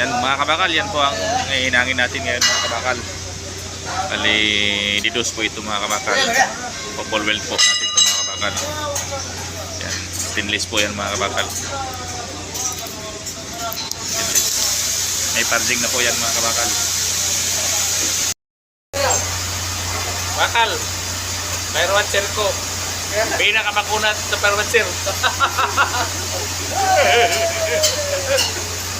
Yan mga kabakal, yan po ang hihinangin natin ngayon mga kabakal. Bali, didos po ito mga kabakal. Popol weld po natin ito mga kabakal. Yan, stainless po yan mga kabakal. May parzing na po yan mga kabakal. Bakal, mayroon ko. Pinakamakunat sa perwanser.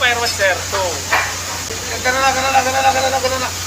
To, perwanser. To. Karo na, karo na, karo na, karo na, karo na.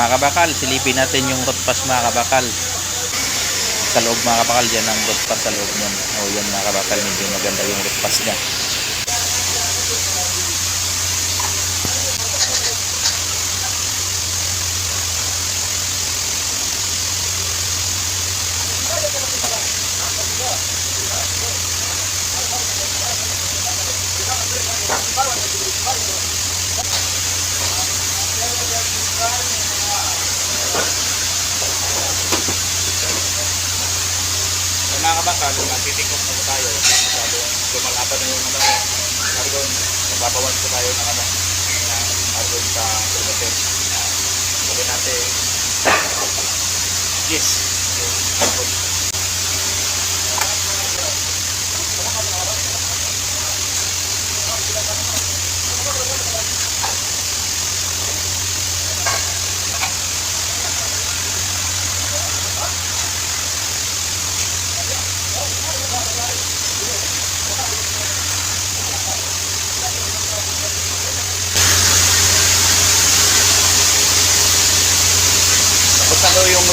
Mga kabakal, silipin natin yung rotpas mga kabakal. Sa loob mga kabakal, yan ang rotpas sa loob niyan. O yan mga kabakal, medyo maganda yung rotpas niya. So, mga kabakal, magtitikok na po tayo. Masyado lumalapad na yung ano, argon. Magbabawas po tayo ng ano, ng argon sa tumatin. Sabi natin, yes, yung argon.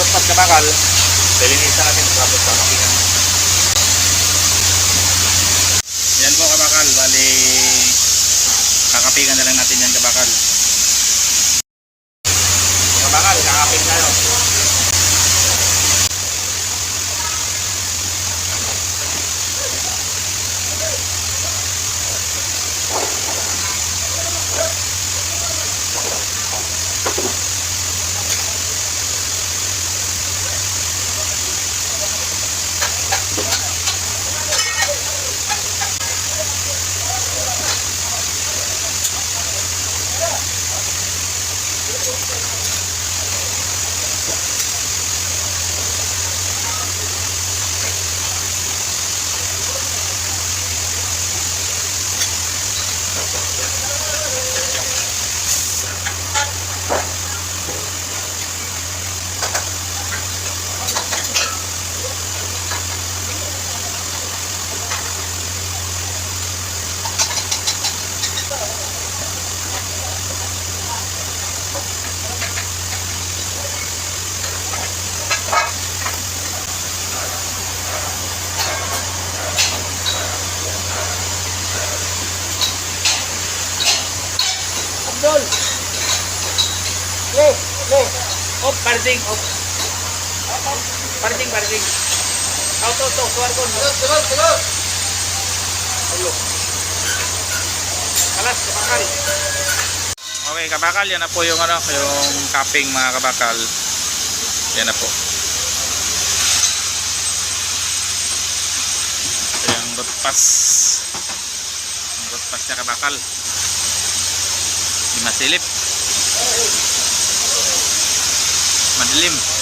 Tapos na daw yung rotpas na bakal, lilinisan natin tapos sa makina. Op, parsing, op. Parsing, parsing. Auto, to, tuwar ko. Tulog, tulog, tulog. Alas, kabakal. Okay, kabakal, yan na po yung ano, yung cupping mga kabakal. Yan na po. Ito yung root pass. Yung root pass niya kabakal. Hindi masilip. Madilim.